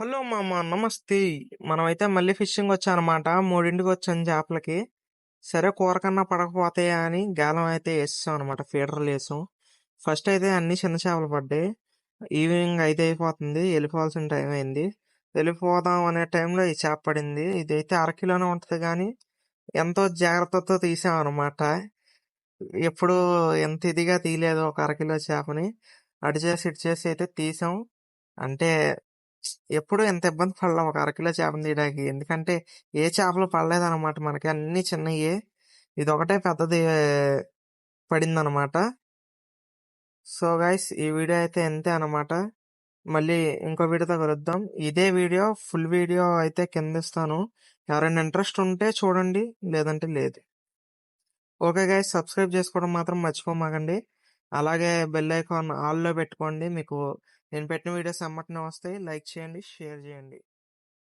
Hello మామ నమస్తే. మనమైతే మళ్ళీ ఫిషింగ్ వచ్చానమాట మూడింటికి వచ్చాను చేపలకి సరే కూర కన్నా పడకపోతాయా అని గాలం అయితే వేసాం అనమాట ఫీడర్లు వేసాం. ఫస్ట్ అయితే అన్ని చిన్న చేపలు పడ్డాయి. ఈవినింగ్ అయితే అయిపోతుంది వెళ్ళిపోవాల్సిన టైం అయింది వెళ్ళిపోదాం అనే టైంలో ఈ చేప పడింది. ఇదైతే అరకిలోనే ఉంటుంది కానీ ఎంతో జాగ్రత్తతో తీసాం అనమాట ఎప్పుడు ఎంత ఇదిగా తీయలేదు ఒక అరకిలో చేపని. అటు చేసి ఇటు చేసి అయితే తీసాం. అంటే ఎప్పుడూ ఎంత ఇబ్బంది పడలేం. ఒక అరకిలో చేపను తీయడానికి. ఎందుకంటే ఏ చేపలు పడలేదన్నమాట మనకి. అన్ని చిన్నయే. ఇది ఒకటే పెద్దది పడిందనమాట సో గైస్ ఈ వీడియో అయితే ఎంతే అనమాట మళ్ళీ ఇంకో వీడియోతో కలుద్దాం. ఇదే వీడియో ఫుల్ వీడియో అయితే కింద ఇస్తాను ఎవరైనా ఇంట్రెస్ట్ ఉంటే చూడండి లేదంటే లేదు. ఓకే గైస్ సబ్స్క్రైబ్ చేసుకోవడం మాత్రం మర్చిపోమాకండి. అలాగే బెల్ ఐకాన్ ఆల్లో పెట్టుకోండి. మీకు నేను పెట్టిన వీడియోస్ అమ్మటనే వస్తాయి. లైక్ చేయండి షేర్ చేయండి.